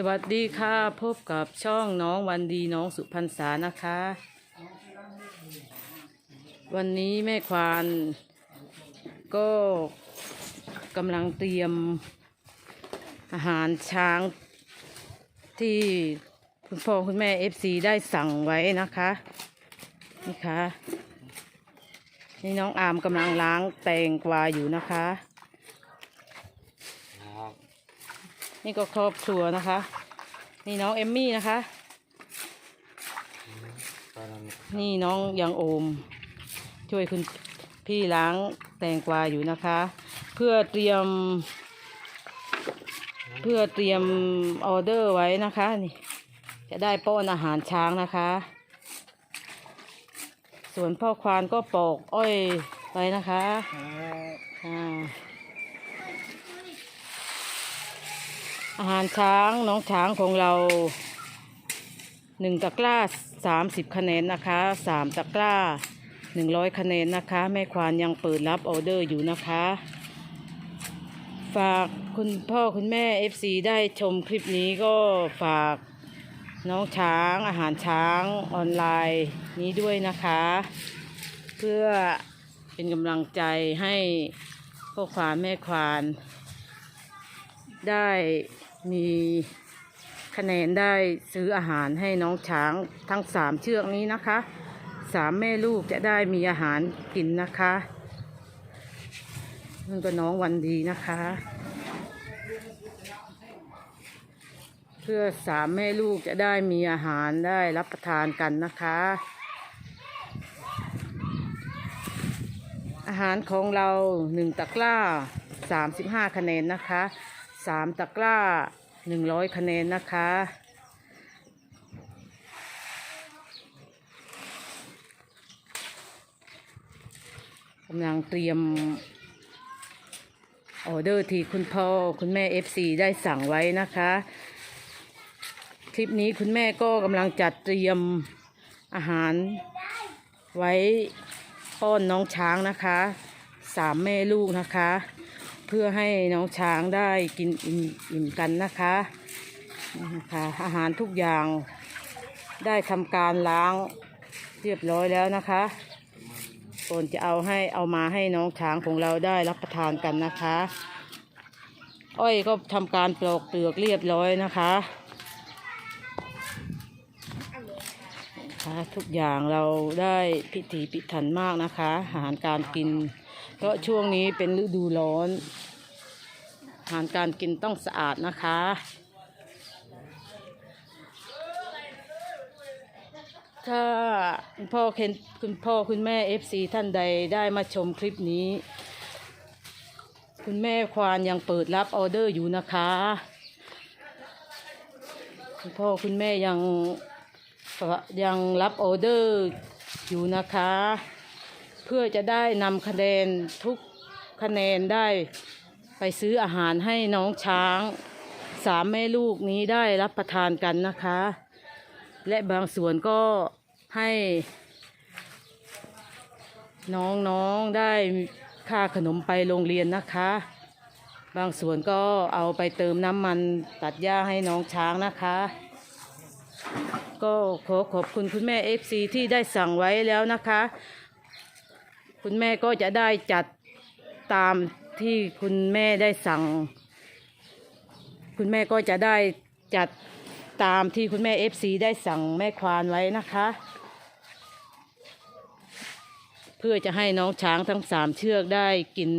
สวัสดีค่ะ พบกับช่องน้องวันดีน้องสุพรรษานะคะ วันนี้แม่ควานก็กำลังเตรียมอาหารช้างที่คุณพ่อคุณแม่เอฟซีได้สั่งไว้นะคะ นี่ค่ะ นี่น้องอามกำลังล้างแตงกวาอยู่นะคะ ครับ นี่ก็ครอบครัวนะคะ นี่น้องเอมมี่นะคะตอนนั้นนี่น้องยังโอม ช่วยคุณพี่ล้างแตงกวาอยู่นะคะ เพื่อเตรียม เพื่อเตรียมออเดอร์ไว้นะคะนี่จะได้ป้อนอาหารช้างนะคะ ส่วนพ่อควานก็ปอกอ้อยไว้นะคะอ่า อาหารช้างน้องช้างของเราหนึ่งตะกร้าสามสิบคะแนนนะคะสามตะกร้าหนึ่งร้อยคะแนนนะคะ แม่ควานยังเปิดรับออเดอร์อยู่นะคะ ฝากคุณพ่อคุณแม่ FC ได้ชมคลิปนี้ก็ฝากน้องช้างอาหารช้างออนไลน์นี้ด้วยนะคะ เพื่อเป็นกำลังใจให้พ่อควานแม่ควานได้ มีคะแนนได้ซื้ออาหารให้น้องช้างทั้งสามเชือกนี้นะคะสามแม่ลูกจะได้มีอาหารกินนะคะนั่นก็น้องวันดีนะคะ เพื่อสามแม่ลูกจะได้มีอาหารได้รับประทานกันนะคะ อาหารของเราหนึ่งตะกร้าสามสิบห้าคะแนนนะคะ สามตะกร้าหนึ่งร้อยคะแนนนะคะ กำลังเตรียมออเดอร์ที่คุณพ่อคุณแม่ FC ได้สั่งไว้นะคะ คลิปนี้คุณแม่ก็กำลังจัดเตรียมอาหารไว้ป้อนน้องช้างนะคะ สามแม่ลูกนะคะ เพื่อให้น้องช้างได้กินอิ่มอิ่มกันนะคะนะคะอาหารทุกอย่างได้ทำการล้างเรียบร้อยแล้วนะคะก่อนจะเอาให้เอามาให้น้องช้างของเราได้รับประทานกันนะคะ อ้อยก็ทำการปลอกเปลือกเรียบร้อยนะคะทุกอย่างเราได้พิถีพิถันมากนะคะ อาหารการกิน เพราะช่วงนี้เป็นฤดูร้อน อาหารการกินต้องสะอาดนะคะ ถ้าคุณพ่อเคนคุณพ่อคุณแม่เอฟซีท่านใดได้มาชมคลิปนี้ คุณแม่ควานยังเปิดรับออเดอร์อยู่นะคะ คุณพ่อคุณแม่ยังยังรับออเดอร์อยู่นะคะ เพื่อจะได้นำคะแนนทุกคะแนนได้ไปซื้ออาหารให้น้องช้างสามแม่ลูกนี้ได้รับประทานกันนะคะ และบางส่วนก็ให้ น้องๆได้ค่าขนมไปโรงเรียนนะคะ บางส่วนก็เอาไปเติมน้ำมันตัดหญ้าให้น้องช้างนะคะ ก็ขอขอบคุณคุณแม่เอฟซีที่ได้สั่งไว้แล้วนะคะ คุณแม่ก็จะได้จัดตามที่คุณแม่ได้สั่ง คุณแม่ก็จะได้จัดตามที่คุณแม่เอฟซีได้สั่งแม่ควานไว้นะคะ เพื่อจะให้น้องช้างทั้งสามเชือกได้กิน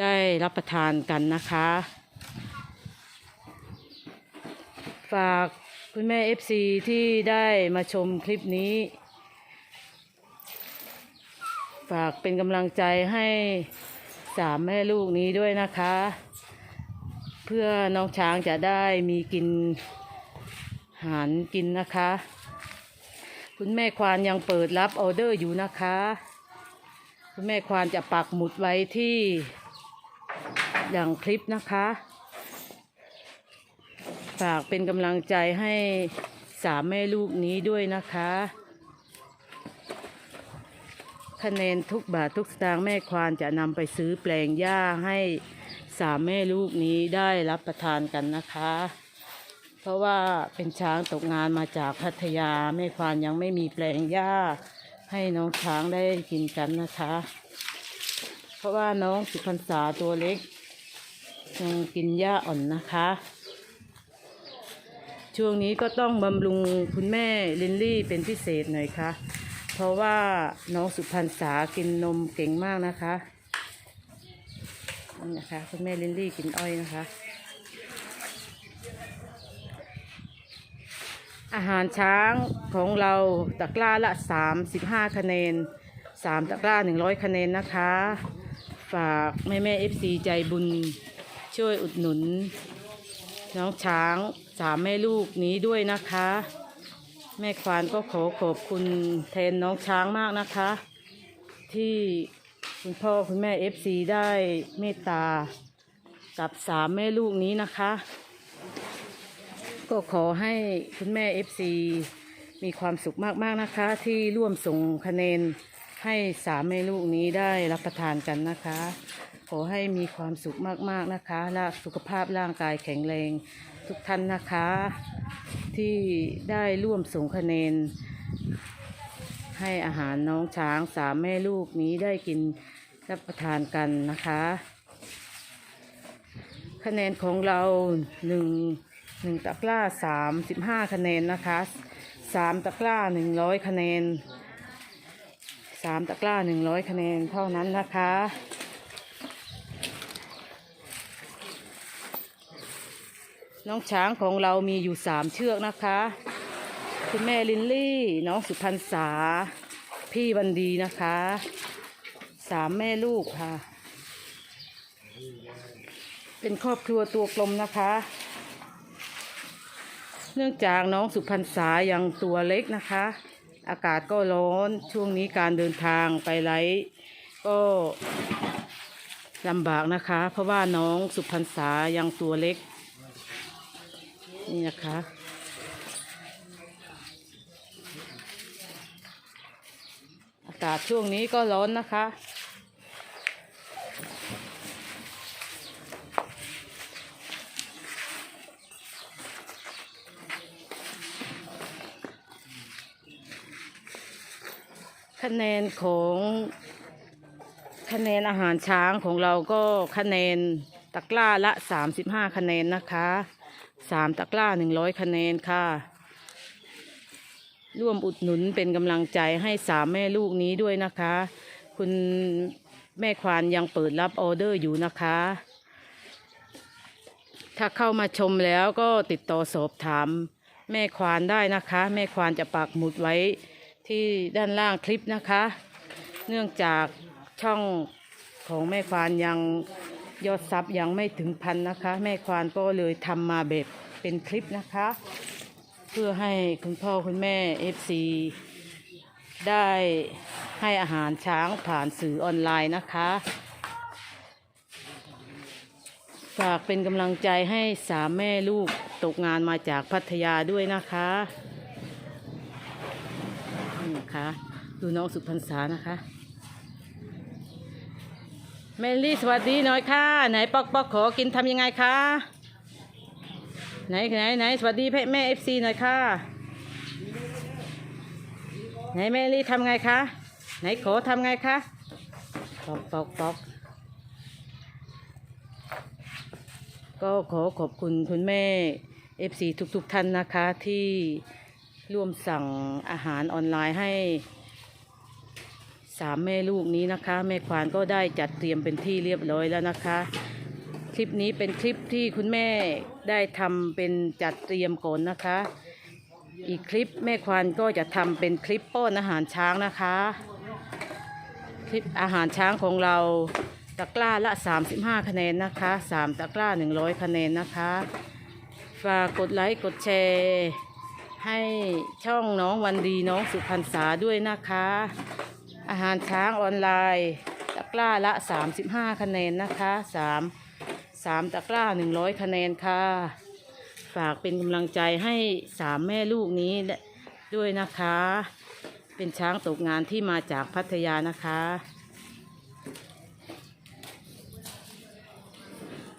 ได้รับประทานกันนะคะ ฝากคุณแม่เอฟซีที่ได้มาชมคลิปนี้ ฝากเป็นกำลังใจให้สามแม่ลูกนี้ด้วยนะคะ เพื่อน้องช้างจะได้มีกินอาหารกินนะคะ คุณแม่ควานยังเปิดรับออเดอร์อยู่นะคะ คุณแม่ควานจะปักหมุดไว้ที่อย่างคลิปนะคะฝากเป็นกำลังใจให้สามแม่ลูกนี้ด้วยนะคะ คะแนนทุกบาททุกสตางค์แม่ควานจะนำไปซื้อแปลงหญ้าให้สามแม่ลูกนี้ได้รับประทานกันนะคะ เพราะว่าเป็นช้างตกงานมาจากพัทยาแม่ควานยังไม่มีแปลงหญ้าให้น้องช้างได้กินกันนะคะ เพราะว่าน้องสุพรรษาตัวเล็กยังกินหญ้าอ่อนนะคะ ช่วงนี้ก็ต้องบำรุงคุณแม่ลินลี่เป็นพิเศษหน่อยค่ะ เพราะว่าน้องสุพรรษากินนมเก่งมากนะคะนี่นะคะคุณแม่ลินลี่กินอ้อยนะคะ อาหารช้างของเราตะกร้าละ 35 คะแนน 3 ตะกร้า 100 คะแนนนะคะ ฝากแม่แม่เอฟซีใจบุญช่วยอุดหนุน น้องช้างสามแม่ลูกนี้ด้วยนะคะ แม่ควานก็ขอขอบคุณแทนน้องช้างมากนะคะ ที่คุณพ่อคุณแม่เอฟซีได้เมตตากับสามแม่ลูกนี้นะคะ ก็ขอให้คุณแม่เอฟซีมีความสุขมากๆนะคะ ที่ร่วมส่งคะแนนให้สามแม่ลูกนี้ได้รับประทานกันนะคะ ขอให้มีความสุขมากๆนะคะ และสุขภาพร่างกายแข็งแรงทุกท่านนะคะ ที่ได้ร่วมส่งคะแนน ให้อาหารน้องช้างสามแม่ลูกนี้ได้กินรับประทานกันนะคะ คะแนนของเราหนึ่งหนึ่งตะกร้าสามสิบห้าคะแนนนะคะสามตะกร้าหนึ่งร้อยคะแนนสามตะกร้าหนึ่งร้อยคะแนนเท่านั้นนะคะ น้องช้างของเรามีอยู่สามเชือกนะคะ คุณแม่ลินลี่ น้องสุพรรษา พี่วันดีนะคะสามแม่ลูกค่ะ เป็นครอบครัวตัวกลมนะคะ เนื่องจากน้องสุพรรษายังตัวเล็กนะคะ อากาศก็ร้อนช่วงนี้การเดินทางไปไลก็ลำบากนะคะ เพราะว่าน้องสุพรรษายังตัวเล็ก นี่นะคะ อากาศช่วงนี้ก็ร้อนนะคะ คะแนนของคะแนนอาหารช้างของเราก็คะแนนตะกร้าละ 35 คะแนนนะคะ 3ตะกร้า100คะแนนค่ะ ร่วมอุดหนุนเป็นกำลังใจให้สามแม่ลูกนี้ด้วยนะคะ คุณแม่ควานยังเปิดรับออเดอร์อยู่นะคะ ถ้าเข้ามาชมแล้วก็ติดต่อสอบถาม แม่ควานได้นะคะ แม่ควานจะปักหมุดไว้ที่ด้านล่างคลิปนะคะ เนื่องจากช่องของแม่ควานยัง ยอดซับยังไม่ถึงพันนะคะ แม่ควานก็เลยทำมาแบบเป็นคลิปนะคะ เพื่อให้คุณพ่อคุณแม่ FC ได้ให้อาหารช้างผ่านสื่อออนไลน์นะคะ ฝากเป็นกำลังใจให้สามแม่ลูกตกงานมาจากพัทยาด้วยนะคะนี่นะคะดูน้องสุพรรษานะคะ เมลลี่สวัสดีหน่อยค่ะ ไหนปอกปอกขอกินทำยังไงคะไหนไหนไหนสวัสดีแม่แม่เอฟซีหน่อยค่ะ ไหนแม่ลี่ทำไงคะ ไหนขอทำไงคะปอกปอกปอกก็ขอขอบคุณคุณแม่เอฟซีทุกๆท่านนะคะที่ร่วมสั่งอาหารออนไลน์ให้ สามแม่ลูกนี้นะคะ แม่ควานก็ได้จัดเตรียมเป็นที่เรียบร้อยแล้วนะคะ คลิปนี้เป็นคลิปที่คุณแม่ได้ทำเป็นจัดเตรียมก่อนนะคะ อีกคลิปแม่ควานก็จะทำเป็นคลิปป้อนอาหารช้างนะคะ คลิปอาหารช้างของเราตะกร้าละ 35 คะแนนนะคะ 3 ตะกร้า 100 คะแนนนะคะ ฝากกดไลค์กดแชร์ให้ช่องน้องวันดีน้องสุพรรษาด้วยนะคะ อาหารช้างออนไลน์ตะกร้าละ 35 คะแนนนะคะ3 3ตะกร้า 100 คะแนนค่ะ ฝากเป็นกำลังใจให้สามแม่ลูกนี้ด้วยนะคะ เป็นช้างตกงานที่มาจากพัทยานะคะ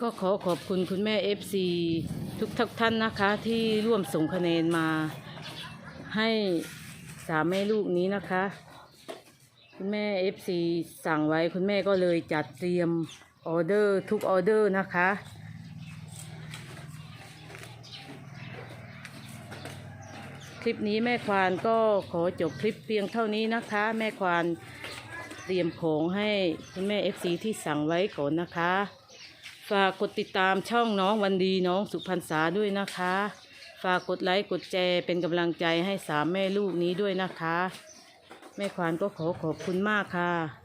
ก็ขอขอบคุณคุณแม่ FC ทุกทุกท่านนะคะที่ร่วมส่งคะแนนมาให้สามแม่ลูกนี้นะคะ คุณแม่ FC สั่งไว้คุณแม่ก็เลยจัดเตรียมออเดอร์ทุกออเดอร์นะคะ คลิปนี้แม่ควานก็ขอจบคลิปเพียงเท่านี้นะคะ แม่ควานเตรียมของให้คุณแม่ FC ที่สั่งไว้ก่อนนะคะ ฝากกดติดตามช่องน้องวันดีน้องสุพรรษาด้วยนะคะ ฝากกดไลค์กดแชร์เป็นกำลังใจให้สามแม่ลูกนี้ด้วยนะคะ แม่ขวานก็ขอขอบคุณมากค่ะ